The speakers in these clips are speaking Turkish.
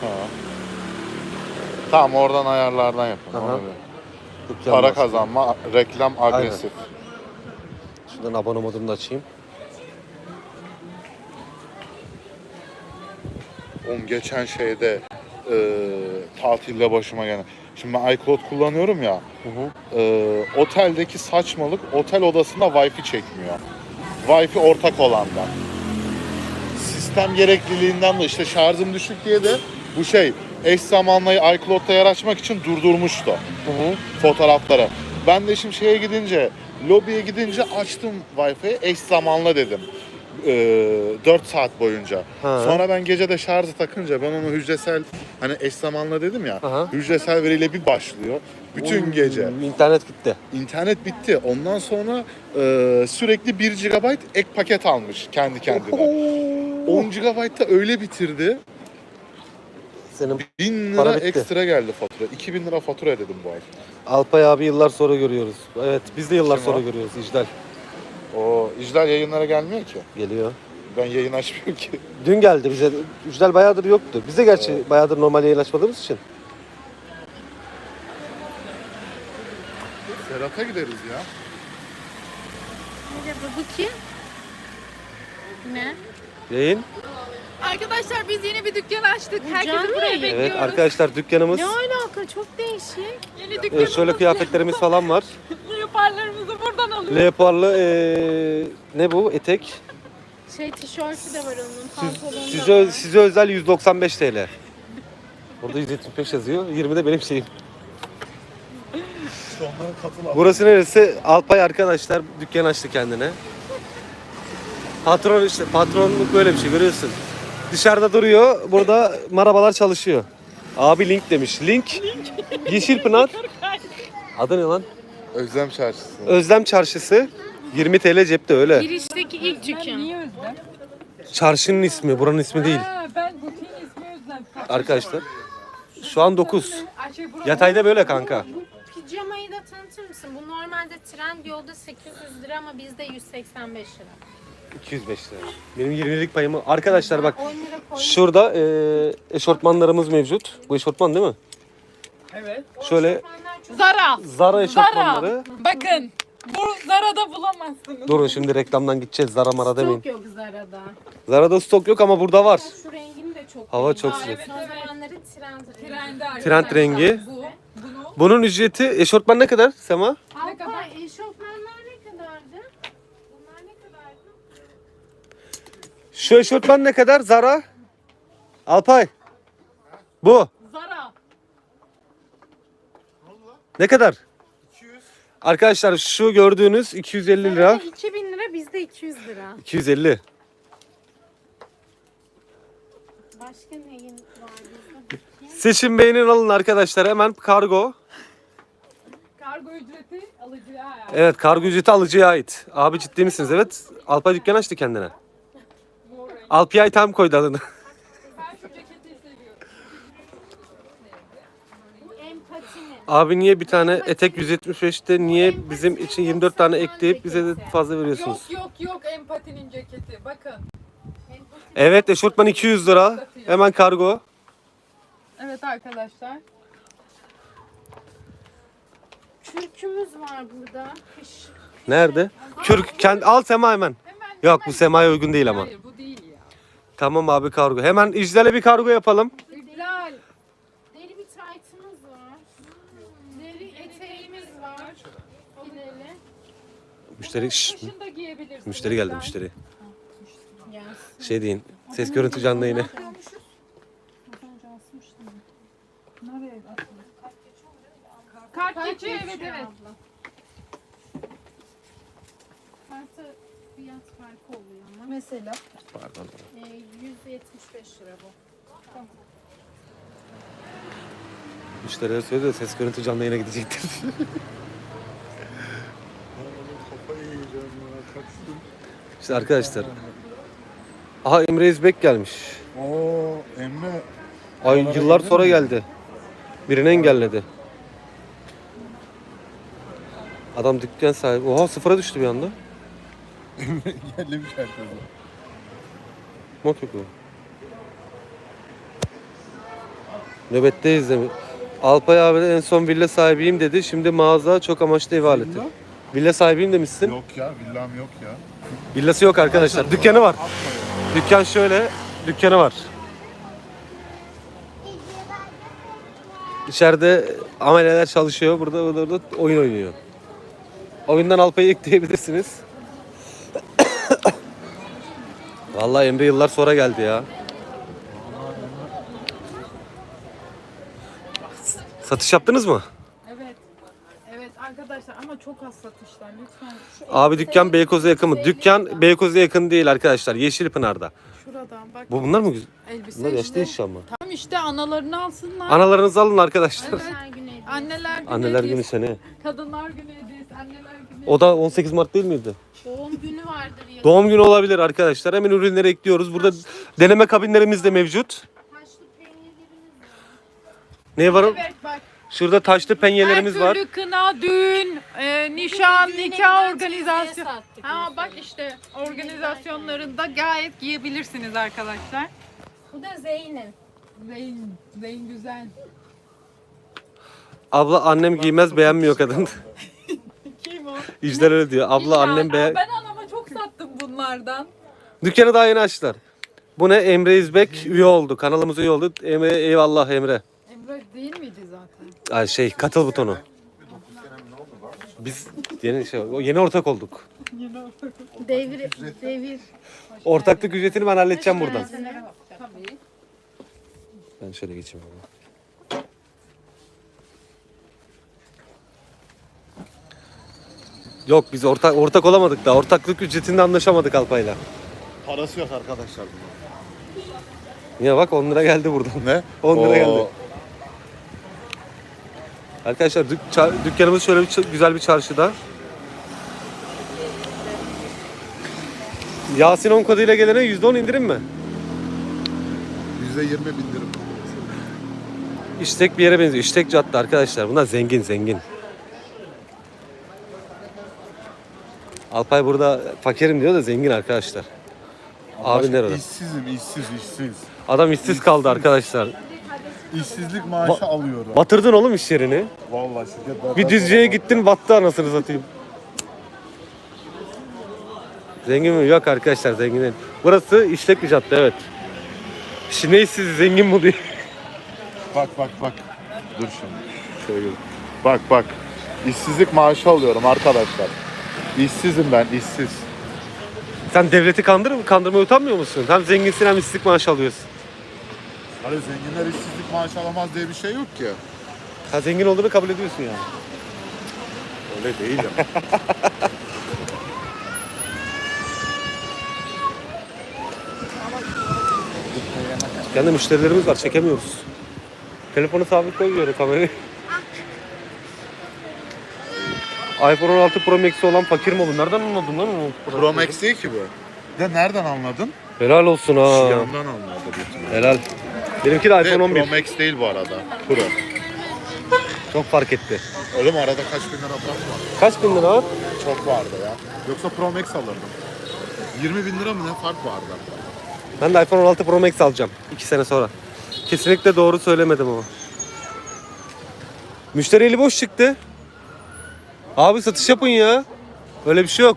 Ha. Tamam oradan ayarlardan yapın. Aha. ona göre. Dükkan Para kazanma, reklam agresif. Şuradan abone modunu da açayım. Oğlum geçen şeyde e, tatilde başıma gelen. Şimdi ben iCloud kullanıyorum ya. Hı hı. e, oteldeki saçmalık otel odasında Wi-Fi çekmiyor. Wi-Fi ortak olandan. Sistem gerekliliğinden de işte şarjım düşük diye de bu şey eş zamanlı iCloud'da yer açmak için durdurmuştu Hı hı. fotoğrafları. Ben de şimdi şeye gidince, lobiye gidince açtım Wi-Fi'yi eş zamanlı dedim. Ee, 4 saat boyunca. Ha. Sonra ben gece de şarjı takınca ben onu hücresel hani eş zamanlı dedim ya. Aha. Hücresel veriyle bir başlıyor. Bütün gece. Hmm, İnternet gitti. İnternet bitti. Ondan sonra e, sürekli 1 GB ek paket almış kendi kendine. 10 GB da öyle bitirdi. Senin 1000 Para lira bitti. ekstra geldi fatura. 2000 lira fatura ödedim bu ay. Alpay abi yıllar sonra görüyoruz. Evet biz de yıllar Kim sonra o? görüyoruz. İcdal O İclal yayınlara gelmiyor ki. geliyor. Ben yayın açmıyorum ki. Dün geldi bize. İcdal bayağıdır yoktu. Biz de gerçi bayağıdır normal yayın açmadığımız için. Serhat'a gideriz ya. Merhaba bu kim? Ne? Yayın. Arkadaşlar biz yeni bir dükkan açtık. Herkesi buraya mı? bekliyoruz. Evet arkadaşlar dükkanımız. Ne alaka çok değişik. Yeni Evet, dükkanımız. şöyle kıyafetlerimiz falan var. Leoparlarımızı buradan alıyoruz. Leoparlı eee, ne bu? Etek. Şey tişörtü de var onun pantolonu da Size, var. size özel 195 TL. Burada 175 yazıyor. 20 de benim şeyim. Burası neresi? Alpay arkadaşlar dükkan açtı kendine. Patron işte patronluk böyle bir şey görüyorsun. Dışarıda duruyor. Burada marabalar çalışıyor. Abi link demiş. Link. Yeşilpınar. Adı ne lan? Özlem Çarşısı. Özlem Çarşısı. 20 TL cepte öyle. Girişteki ilk dükkan. Niye Özlem? Çarşının ismi, buranın ismi değil. Ben butiğin ismi Özlem. Arkadaşlar. Şu an 9. Ayşe burası. Yatayda böyle kanka. Pijamayı da tanıtır mısın? Bu normalde Trendyol'da 800 lira ama bizde 185 lira. 205 lira. Benim 20'lik payımı. Arkadaşlar bak 10 lira koy. şurada e, eşortmanlarımız mevcut. Bu eşortman değil mi? Evet. Şöyle Zara. Zara eşortmanları. Bakın. Bu Zara'da bulamazsınız. Durun şimdi reklamdan gideceğiz. Zara mara demeyin. Stok yok Zara'da. Zara'da stok yok ama burada var. Şu rengini de çok Hava çok Aa, sıcak. Son zamanların trend rengi. Arkadaşlar. Trend rengi. Bu. Bunu. Bunun ücreti eşortman ne kadar Sema? Alpay, kadar? eşofmanlar ne kadardı? Bunlar ne kadardı? Şu eşortman ne kadar Zara? Alpay. Bu. Zara. Ne kadar? Arkadaşlar şu gördüğünüz 250 lira. 2000 lira bizde 200 lira. 250. Başka neyin var bizde? Seçim beğenin alın arkadaşlar hemen kargo. Kargo ücreti alıcıya ait. Evet kargo ücreti alıcıya ait. Abi ciddi misiniz? Evet. Alpay dükkan açtı kendine. Alpay tam koydu adını. Ben şu ceketi seviyorum. Bu empati mi? Abi niye bir tane etek 175'te niye bizim için 24 tane ekleyip bize de fazla veriyorsunuz? Yok yok yok empatinin ceketi. Bakın. Evet eşortman 200 lira. Hemen kargo. Evet arkadaşlar. Kürkümüz var burada. Kış. Nerede? Kürk kendi al Sema hemen. Hemen Yok bu Sema'ya uygun değil ama. Hayır bu değil ya. Tamam abi kargo. Hemen İclal'e bir kargo yapalım. İhlal. Deri bir taytımız var. Deri eteğimiz var. Fileli. Müşteri şşş, Kışın da giyebilirsin. müşteri geldi müşteri. Şey deyin. Ses görüntü canlı yayını. Kart geçiyor evet geçiyor evet. abla. Kartı fiyat farkı oluyor ama. Mesela. Pardon. Ee, 175 lira bu. Müşteriye söyledi de ses görüntü canlı yayına gidecektir. İşte arkadaşlar. Aha Emre İzbek gelmiş. Oo Emre. Ay yıllar sonra mi? geldi. Birini engelledi. Adam dükkan sahibi. Oha sıfıra düştü bir anda. Gelmiş herkese. Mot yok. Nöbetteyiz demiş. Alpay abi de en son villa sahibiyim dedi. Şimdi mağaza çok amaçlı ev aleti. Villa sahibiyim demişsin. Yok ya villam yok ya. Villası yok arkadaşlar. Dükkanı var. Dükkan şöyle. Dükkanı var. İçeride ameleler çalışıyor. Burada, burada, burada oyun oynuyor. Oyundan Alpay'ı ekleyebilirsiniz. Vallahi Emre yıllar sonra geldi ya. Satış yaptınız mı? Evet. Evet arkadaşlar ama çok az satışlar lütfen. Şu Abi dükkan Beykoz'a yakın mı? Dükkan Beykoz'a yakın değil arkadaşlar. Yeşilpınar'da. şuradan bak. Bu bunlar mı güzel? elbise Bunlar yaşlı işte. iş ama. Tam işte analarını alsınlar. Analarınızı alın arkadaşlar. Evet. Her gün hediye. Anneler günü Anneler günü hediyesi, seni. Kadınlar günü hediyesi, anneler günü. O da 18 Mart değil miydi? Doğum günü vardır ya. Doğum günü olabilir arkadaşlar. Hemen ürünleri ekliyoruz. Burada deneme kabinlerimiz de mevcut. Taşlı peynirlerimiz var. Ne var? Evet bak. Şurada taşlı penyelerimiz Her var. türlü kına, düğün, e, nişan, Düğüne nikah giden organizasyon. sattık Ha mesela. bak işte organizasyonlarında gayet giyebilirsiniz arkadaşlar. Bu da Zeynep. Zeyn, Zeyn güzel. Abla annem giymez beğenmiyor kadın. Kim o? İcler öyle diyor. Abla annem beğen... Ben anama çok sattım bunlardan. Dükkanı daha yeni açtılar. Bu ne? Emre İzbek üye oldu. Kanalımıza üye oldu. Emre eyvallah Emre. Değil miydi zaten? Ay şey katıl butonu. Biz yeni şey yeni ortak olduk. Devir, devir. Ortaklık ücretini ben halledeceğim buradan. Tabii. Ben şöyle geçeyim ama. Yok biz ortak ortak olamadık da ortaklık ücretinde anlaşamadık Alpay'la. Parası yok arkadaşlar bunun. Niye bak 10 lira geldi buradan. Ne? 10 lira Oo, geldi. Arkadaşlar dük- dükkanımız şöyle bir güzel bir çarşıda. Yasin 10 koduyla gelene %10 indirim mi? %20 bindirim. İştek bir yere benziyor. İştek cadde arkadaşlar. Bunlar zengin zengin. Alpay burada fakirim diyor da zengin arkadaşlar. Abi nerede? İşsizim, işsiz, işsiz. Adam işsiz kaldı arkadaşlar. İşsizlik maaşı alıyorum. Batırdın oğlum iş yerini. Vallahi şirket Bir düzceye gittin battı anasını satayım. Zengin mi? Yok arkadaşlar zengin değil. Burası işlek bir cadde evet. Şimdi işsiz zengin bu diye. Bak bak bak. Dur şimdi. Şöyle. Bak bak. İşsizlik maaşı alıyorum arkadaşlar. İşsizim ben, işsiz. Sen devleti kandır kandırmaya utanmıyor musun? Hem zenginsin hem işsizlik maaşı alıyorsun. Hani zenginler işsizlik maaşı alamaz diye bir şey yok ki. Ha zengin olduğunu kabul ediyorsun yani. Öyle değil ya. Kendi müşterilerimiz var çekemiyoruz. Telefonu sabit koy böyle kamerayı. iPhone 16 Pro Max'i olan fakir mi olur? Nereden anladın lan? 16 Pro, Max değil ki bu. De nereden anladın? Helal olsun Şu ha. yandan anladı bütün. Helal. Benimki de iPhone 11. Pro Max değil bu arada. Pro. Çok fark etti. Oğlum arada kaç bin lira fark var. Kaç bin lira? Çok vardı ya. Yoksa Pro Max alırdım. 20 bin lira mı ne fark vardı? Ben de iPhone 16 Pro Max alacağım. 2 sene sonra. Kesinlikle doğru söylemedim ama. Müşteri eli boş çıktı. Abi satış yapın ya. Öyle bir şey yok.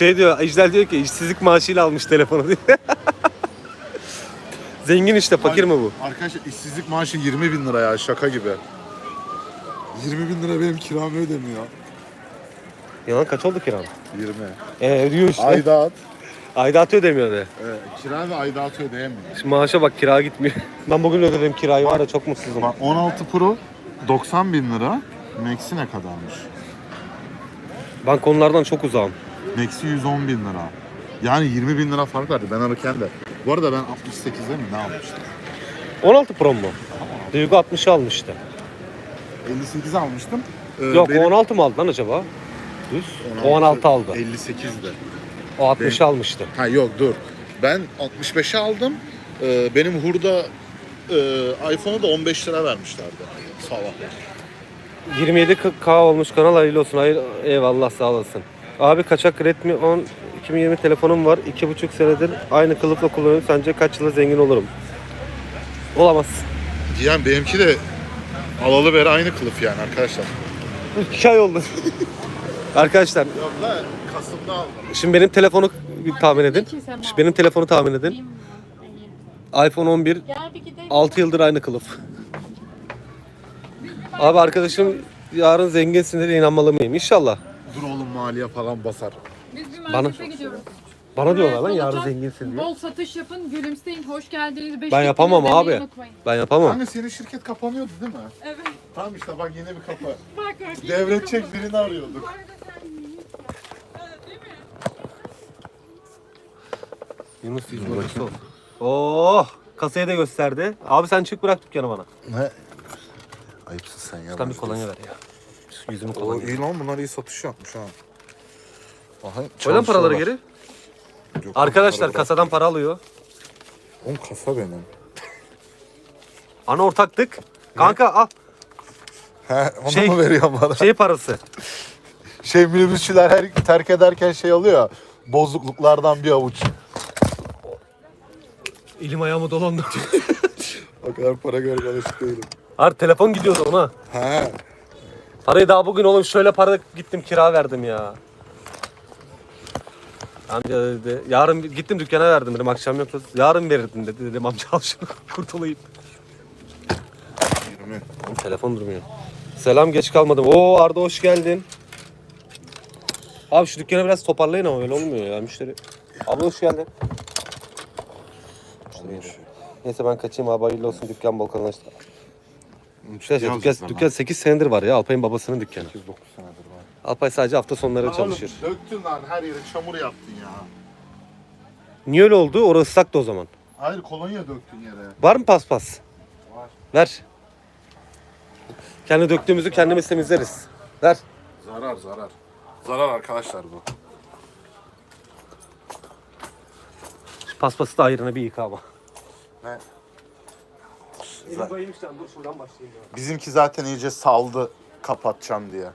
Şey diyor, Ejder diyor ki işsizlik maaşıyla almış telefonu diyor. Zengin işte, fakir mi bu? Arkadaşlar işsizlik maaşı 20 bin lira ya şaka gibi. 20 bin lira benim kiramı ödemiyor. Yalan kaç oldu kiran? 20. Ee ödüyor işte. Aidat. Aidatı ödemiyor de. Evet, kira ve aidatı ödeyemiyor. Şimdi maaşa bak kira gitmiyor. ben bugün ödedim kirayı var ya çok mutsuzum. Bak 16 Pro 90 bin lira. Max'i ne kadarmış? Ben konulardan çok uzağım. Max'i 110 bin lira. Yani 20 bin lira fark vardı ben alırken de. Bu arada ben 68'de mi ne almıştım? 16 Pro mu? Duygu 60'ı almıştı. 58 almıştım. Ee, Yok benim- o 16 mı aldı lan acaba? Düz. O 16 aldı. 58'de. O 60'ı almıştı. Ha yok dur. Ben 65'e aldım. Ee, benim hurda e, iPhone'u da 15 lira vermişlerdi. Sabah. 27K olmuş kanal hayırlı olsun. Hayır, eyvallah sağ olasın. Abi kaçak Redmi 10 2020 telefonum var. 2,5 senedir aynı kılıfla kullanıyorum. Sence kaç yılda zengin olurum? Olamaz. Yani benimki de alalı beri aynı kılıf yani arkadaşlar. 2 ay oldu. Arkadaşlar Yok lan Kasım'da aldım. şimdi benim telefonu tahmin edin. Şimdi benim telefonu tahmin edin. iPhone 11 Gel bir gidelim. 6 yıldır aynı kılıf. Abi arkadaşım yarın zenginsin dedi inanmalı mıyım? İnşallah. Dur oğlum maliye falan basar. Biz bir Bana- gidiyoruz. Bana diyorlar lan yarın zenginsin diye. Bol satış yapın, gülümseyin, hoş geldiniz. Beş Ben yapamam abi. unutmayın. Ben yapamam. Hani senin şirket kapanıyordu değil mi? Evet. Tamam işte bak yine bir kapı. Bak bak. Devredecek birini arıyorduk. Yunus yüz bakayım. Oh! Kasaya da gösterdi. Abi sen çık bırak dükkanı bana. Ne? Ayıpsın sen ya. Sen bir kolonya ver ya. Yüzümü O iyi lan bunlar iyi satış yapmış ha. Aha, paraları çalışıyorlar. geri. Yok, Arkadaşlar kasadan para alıyor. Oğlum kasa benim. Ana ortaktık. Kanka al. He onu Şey- mu veriyor bana? Şey parası. Şey minibüsçüler her terk ederken şey alıyor. Bozukluklardan bir avuç. Elim ayağımı dolandı. O kadar para alışık değilim. Har telefon gidiyordu ona. He. Parayı daha bugün oğlum şöyle para gittim kira verdim ya. Amca dedi. Yarın gittim dükkana verdim dedim akşam yoksa yarın verirdin dedi. Dedim amca al şunu kurtulayım. 20. Oğlum telefon durmuyor. Selam geç kalmadım. Oo Arda hoş geldin. Abi şu dükkanı biraz toparlayın ama öyle olmuyor ya müşteri. Abla hoş geldin. Neyse ben kaçayım abi hayırlı olsun dükkan bol Arkadaşlar dükkan, dükkan 8 senedir var ya Alpay'ın babasının dükkanı. 9 senedir var. Alpay sadece hafta sonları çalışır. döktün lan her yere çamur yaptın ya. Niye öyle oldu? Orası ıslaktı o zaman. Hayır kolonya döktün yere. Var mı paspas? Var. Ver. Kendi döktüğümüzü kendimiz temizleriz. Ver. Zarar zarar. Zarar arkadaşlar bu. Şu paspası da ayrına bir yıka ama. Ne? Elim bayılmış lan dur şuradan başlayayım ya. Bizimki zaten iyice saldı kapatacağım diye.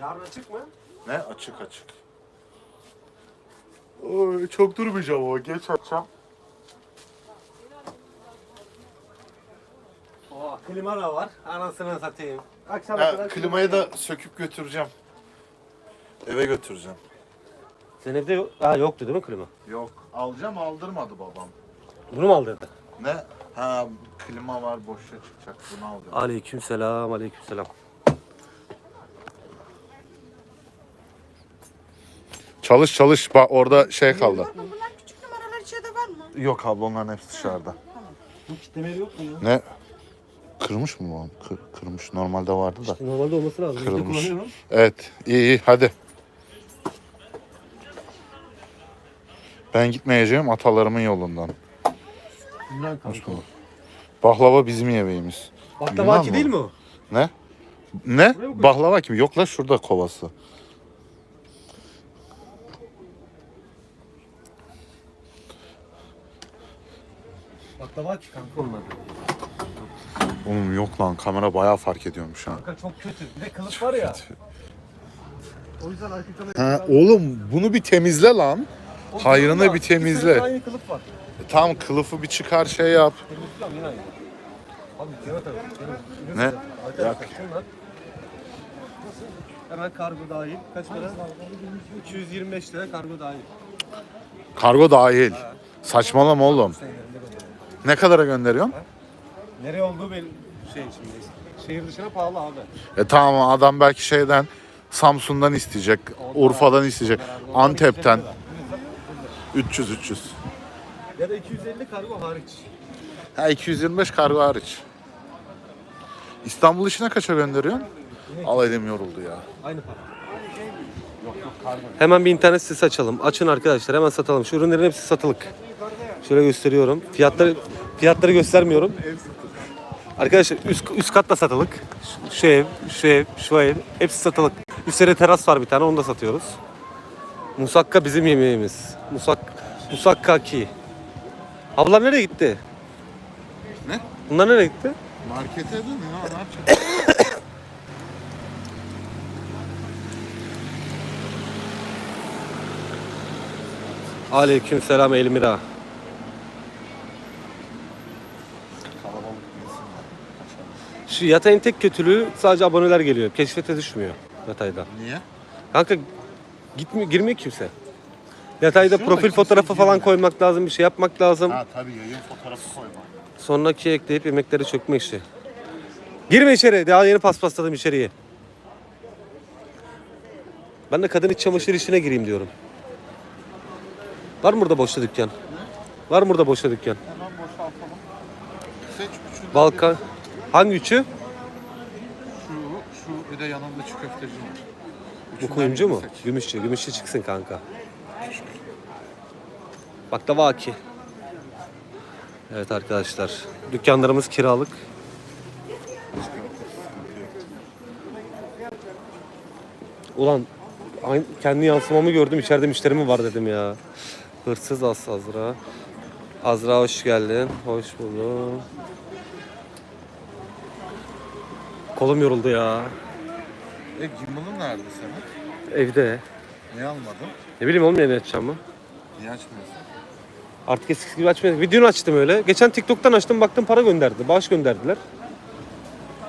Yarın açık mı? Ne? Açık açık. Oy, çok durmayacağım ama geç açacağım. Oo, klima da var. Anasını satayım. Akşam Ya, klimayı da söküp götüreceğim. Eve götüreceğim. Sen evde yok. Ha, yoktu değil mi klima? Yok. Alacağım aldırmadı babam. Bunu mu aldırdı? Ne? Ha klima var boşa çıkacak bunu alacağım. Aleyküm selam, aleyküm selam. Çalış çalış bak orada şey kaldı. Bunlar küçük numaralar içeride var mı? Yok abla onların hepsi dışarıda. Bu kitlemeleri yok mu ya? Ne? Kırmış mı bu? Kır, kırmış. Normalde vardı da. Normalde olması lazım. Evde Kırılmış. kullanıyorum. Evet. iyi iyi hadi. Ben gitmeyeceğim atalarımın yolundan. Yunan kanka. Baklava bizim yemeğimiz. Yunan Baklavaki mı? değil mi o? Ne? Ne? Baklava kimi? Yok la şurada kovası. Baklavaki kanka onun adı. Oğlum yok lan kamera bayağı fark ediyormuş ha. Kanka çok kötü. Bir de kılıç var ya. O yüzden arka kamera... Ha oğlum bunu bir temizle lan. Hayrını bir temizle. Aynı kılıf var. E, Tamam kılıfı bir çıkar şey yap. Yine aynı. Abi. Ne? Şunlar. Hemen kargo dahil. Kaç para? 225 lira kargo dahil. Kargo dahil. Saçmalama oğlum. Ne kadara gönderiyorsun? Nereye olduğu benim şey şimdi. Şehir dışına pahalı abi. E tamam adam belki şeyden Samsun'dan isteyecek, Urfa'dan isteyecek, Antep'ten 300 300. Ya da 250 kargo hariç. Ha 225 kargo hariç. İstanbul işine kaça gönderiyorsun? Al elim yoruldu ya. Aynı para. Hemen bir internet sitesi açalım. Açın arkadaşlar hemen satalım. Şu ürünlerin hepsi satılık. Şöyle gösteriyorum. Fiyatları fiyatları göstermiyorum. Arkadaşlar üst, üst katta satılık. Şu- ev, şu ev, şu ev hepsi satılık. Üstte teras var bir tane onu da satıyoruz. Musakka bizim yemeğimiz. Musak musakka ki. Abla nereye gitti? Ne? Bunlar nereye gitti? Markete de ne, ne yapacak? Aleyküm selam Elmira. Kalabalık değilsin de. Şu yatayın tek kötülüğü sadece aboneler geliyor. Keşfete düşmüyor yatayda. Niye? Kanka gitmiyor, girmiyor kimse. Yatayda Düşüyor da profil kimse fotoğrafı falan girmiyor. koymak lazım, bir şey yapmak lazım. Ha tabii yayın fotoğrafı koyma. Sonraki ekleyip yemekleri çökme işi. Girme içeri. Daha yeni paspasladım içeriye. Ben de kadın iç çamaşır işine gireyim diyorum. Var mı burada boşta dükkan? Var mı burada boşta dükkan? Hemen boşaltalım. Seç üçünden Balkan. Hangi üçü? Şu, şu bir de yanında çiğ köfteci. Bu kuyumcu mu? Gümüşçü. Gümüşçü çıksın kanka. Baklava aki. Evet arkadaşlar. Dükkanlarımız kiralık. Ulan aynı, kendi yansımamı gördüm. içeride müşteri mi var dedim ya. Hırsız az Azra. Azra hoş geldin. Hoş buldum. Kolum yoruldu ya. E nerede senin? Evde. Niye almadın? Ne bileyim oğlum yeni açacağım mı? Niye açmıyorsun? Artık eskisi gibi açmıyorum. Videonu açtım öyle. Geçen TikTok'tan açtım baktım para gönderdi. Bağış gönderdiler.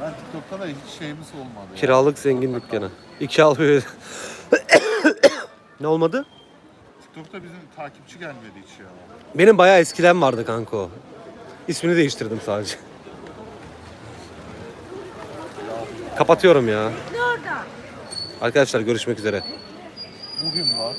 Ben TikTok'ta da hiç şeyimiz olmadı. ya. Kiralık zengin dükkanı. İki al bir. ne olmadı? TikTok'ta bizim takipçi gelmedi hiç ya. Benim bayağı eskiden vardı kanka o. İsmini değiştirdim sadece. Kapatıyorum ya. Arkadaşlar görüşmek üzere. Bugün var.